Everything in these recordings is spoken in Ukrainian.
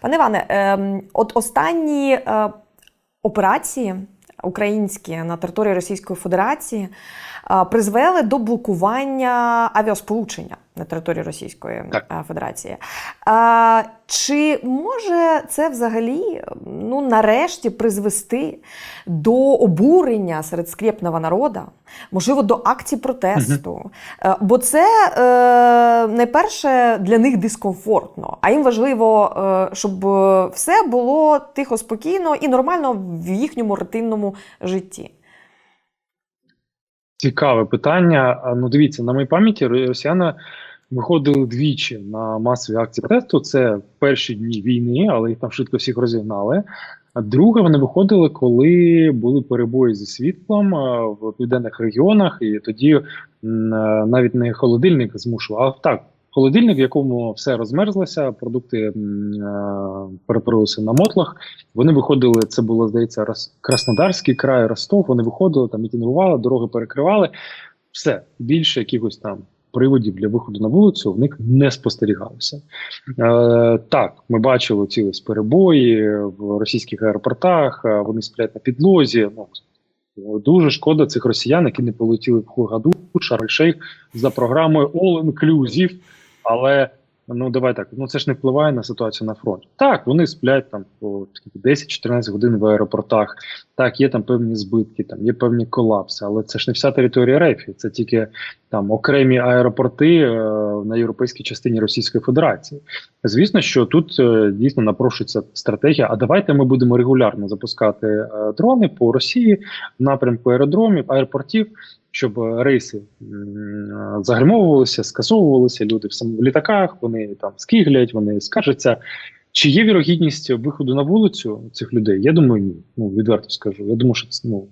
Пане Іване, ем, от останні е, операції українські на території Російської Федерації е, призвели до блокування авіасполучення на території Російської Так. Федерації. А, чи може це взагалі ну, нарешті призвести до обурення серед скрєпного народу, можливо, до акцій протесту? Е, Бо це е, найперше для них дискомфортно, а їм важливо, е, щоб е, все було тихо, спокійно і нормально в їхньому рутинному житті. Цікаве питання. Ну, дивіться, на моїй пам'яті росіяни виходили двічі на масові акції протесту. Це перші дні війни, але їх там швидко всіх розігнали. А друге, вони виходили, коли були перебої зі світлом в південних регіонах, і тоді е, навіть не холодильник змушував, а так. Холодильник, в якому все розмерзлося, продукти е, перетворилися на мотлах. Вони виходили, це було, здається, Рос- Краснодарський край, Ростов. Вони виходили, там мітингували, дороги перекривали. Все більше якихось там приводів для виходу на вулицю в них не спостерігалося. Е, так, ми бачили ці ось перебої в російських аеропортах. е, Вони сплять на підлозі. Ну дуже шкода цих росіян, які не полетіли в Хугаду, Шарм-Шейх за програмою All Inclusive, але. Ну, давай так. Ну це ж не впливає на ситуацію на фронті. Так, вони сплять там по 10-14 годин в аеропортах. Так, є там певні збитки, там є певні колапси, але це ж не вся територія РФ, це тільки там окремі аеропорти е, на європейській частині Російської Федерації. Звісно, що тут е, дійсно напрошується стратегія. А давайте ми будемо регулярно запускати е, дрони по Росії в напрямку аеродромів, аеропортів, щоб рейси е, загальмовувалися, скасовувалися. Люди в в літаках, вони там скиглять, вони скаржаться. Чи є вірогідність виходу на вулицю цих людей? Я думаю, ні. Ну відверто скажу. Я думаю, що це ну.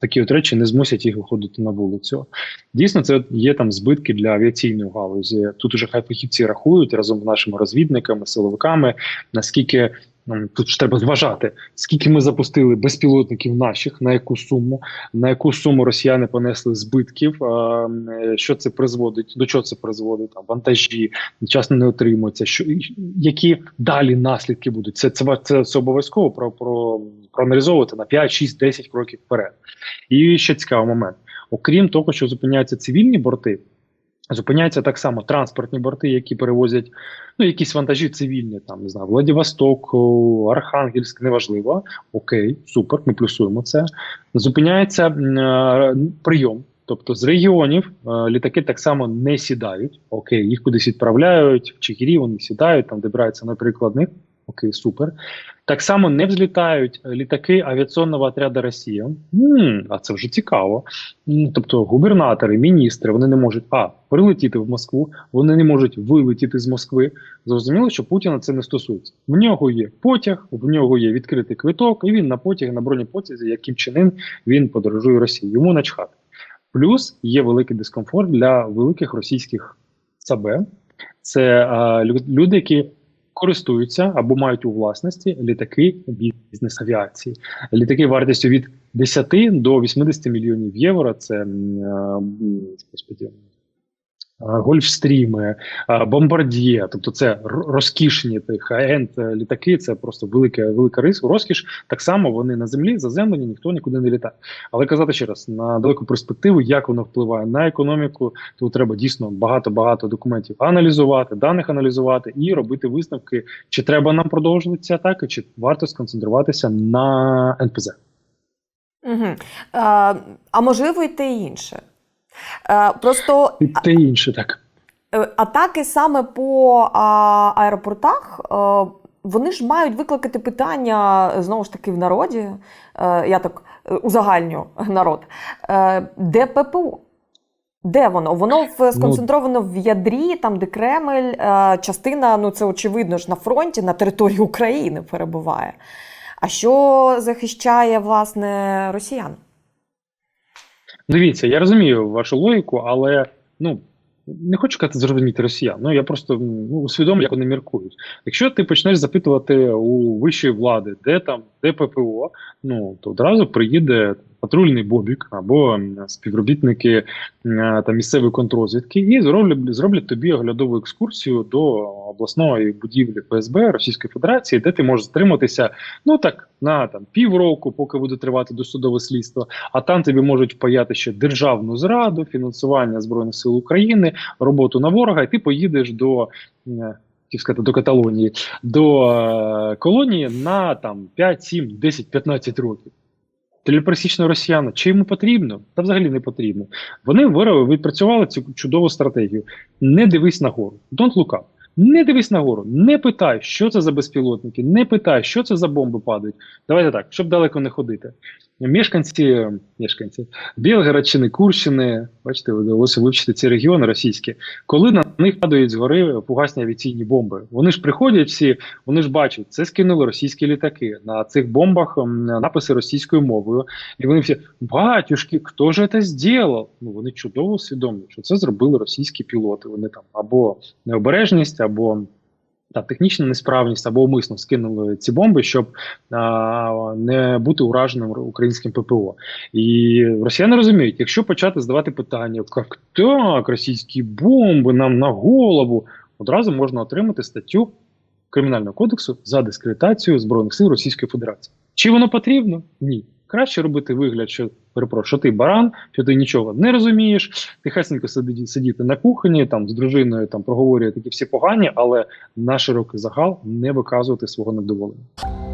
Такі от речі не змусять їх виходити на вулицю. Дійсно, це є там збитки для авіаційної галузі. Тут уже хай фахівці рахують разом з нашими розвідниками, силовиками, наскільки тут ж треба зважати, скільки ми запустили безпілотників наших, на яку суму, на яку суму росіяни понесли збитків, що це призводить, до чого це призводить, там вантажі вчасно не отримуються. Що які далі наслідки будуть? Це це, це, це обов'язково про, про проаналізовувати на 5, 6, 10 кроків вперед. І ще цікавий момент: окрім того, що зупиняються цивільні борти. Зупиняються так само транспортні борти, які перевозять ну якісь вантажі цивільні, там не знаю, Владивосток, Архангельськ, неважливо. Окей, супер, ми плюсуємо це. Зупиняється е, прийом. Тобто з регіонів е, літаки так само не сідають. Окей, їх кудись відправляють в Чигирі, вони сідають, там добираються, наприклад, них. Окей, супер. Так само не взлітають літаки авіаційного отряду Росія. м а це вже цікаво. Тобто губернатори, міністри вони не можуть а прилетіти в Москву, вони не можуть вилетіти з Москви. Зрозуміло, що Путіна це не стосується. В нього є потяг, в нього є відкритий квиток, і він на потяг, на бронепотязі, яким чином він подорожує Росії. Йому начхати. Плюс є великий дискомфорт для великих російських САБ. Це а, люди, які користуються або мають у власності літаки бізнес-авіації. Літаки вартістю від 10 до 80 мільйонів євро. Це м, е, м, господи, е, Гольфстріми, е, бомбардіє, тобто це розкішні тих енд літаки. Це просто велика велика рис, розкіш. Так само вони на землі заземлені, ніхто нікуди не літає. Але казати ще раз на далеку перспективу, як воно впливає на економіку, тут треба дійсно багато багато документів аналізувати, даних аналізувати і робити висновки, чи треба нам продовжувати ці атаки, чи варто сконцентруватися на НПЗ. Угу. Е, а можливо, і те інше. Е, просто І інше так. Е, Атаки саме по а, аеропортах, е, вони ж мають викликати питання знову ж таки в народі. Я так узагальню народ. Де ППО? Де воно? Воно в, сконцентровано в ядрі, там, де Кремль, частина, ну це очевидно ж на фронті, на території України перебуває. А що захищає власне росіян? Дивіться, я розумію вашу логіку, але ну не хочу казати зрозуміти росіян. Ну я просто ну, усвідомлю, як вони міркують. Якщо ти почнеш запитувати у вищої влади, де там, де ППО, ну то одразу приїде патрульний бобік або співробітники та місцевої контрозвідки, і зроблять, зроблять тобі оглядову екскурсію до обласної будівлі ФСБ Російської Федерації, де ти можеш затриматися ну так на там півроку, поки буде тривати досудове слідство. А там тобі можуть паяти ще державну зраду, фінансування збройних сил України, роботу на ворога, і ти поїдеш до. хотів сказати, до Каталонії, до е, колонії на там 5, 7, 10, 15 років. Для росіяна чи йому потрібно? Та взагалі не потрібно. Вони виробили, відпрацювали цю чудову стратегію. Не дивись нагору. Don't look up. Не дивись нагору, не питай, що це за безпілотники, не питай, що це за бомби падають. Давайте так, щоб далеко не ходити. Мешканці, мешканці Білгородщини, Курщини, бачите, вдалося вивчити ці регіони російські, коли на них падають згори фугасні авіаційні бомби. Вони ж приходять всі, вони ж бачать, це скинули російські літаки. На цих бомбах написи російською мовою. І вони всі, батюшки, хто ж це зробив? Ну вони чудово усвідомлюють, що це зробили російські пілоти. Вони там або необережність, або та технічна несправність, або умисно скинули ці бомби, щоб а, не бути ураженим українським ППО. І росіяни розуміють, якщо почати здавати питання, як так, російські бомби нам на голову, одразу можна отримати статтю Кримінального кодексу за дискредитацію Збройних сил Російської Федерації. Чи воно потрібно? Ні. Краще робити вигляд, що перепрошую, що ти баран, що ти нічого не розумієш, Ти тихесенько сидіти, сидіти на кухні, там з дружиною там проговорює такі всі погані, але на широкий загал не виказувати свого невдоволення.